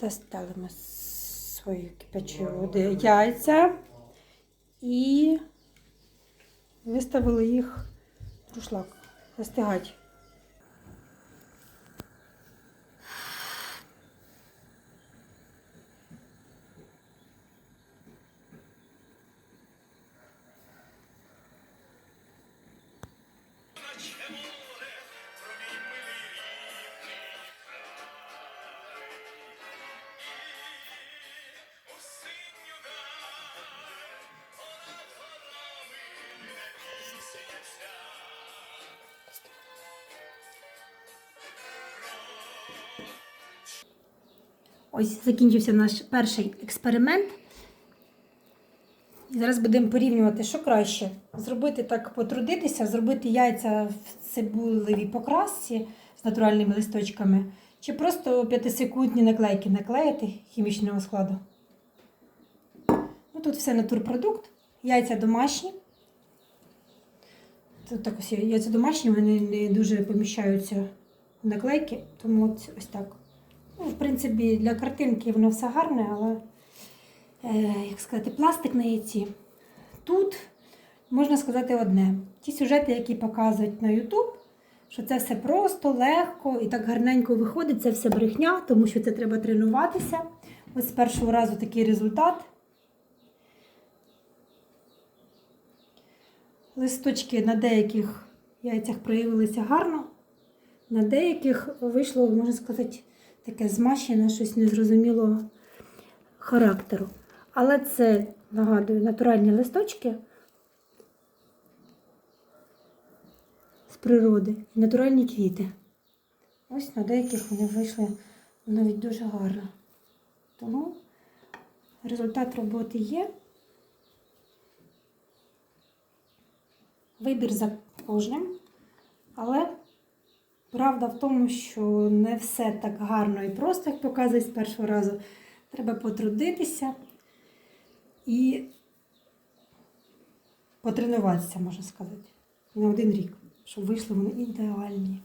Достали ми свої кипячі води яйця і виставили їх в рушлак застигати. Ось закінчився наш перший експеримент. І зараз будемо порівнювати, що краще. Зробити так, потрудитися, зробити яйця в цибулевій покрасці з натуральними листочками, чи просто 5-секундні наклейки наклеїти хімічного складу. Ну, тут все натурпродукт, яйця домашні. Тут так ось яйця домашні, вони не дуже поміщаються в наклейки, тому ось так. Ну, в принципі, для картинки воно все гарне, але, е, як сказати, пластик на яйці. Тут можна сказати одне: ті сюжети, які показують на YouTube, що це все просто, легко і так гарненько виходить, це все брехня, тому що це треба тренуватися. Ось з першого разу такий результат. Листочки на деяких яйцях проявилися гарно, на деяких вийшло, можна сказати, таке змащене, щось незрозумілого характеру. Але це, нагадую, натуральні листочки з природи, і натуральні квіти. Ось на деяких вони вийшли навіть дуже гарно. Тому результат роботи є. Вибір за кожним, але правда в тому, що не все так гарно і просто, як показує з першого разу. Треба потрудитися і потренуватися, можна сказати, на один рік, щоб вийшли вони ідеальні.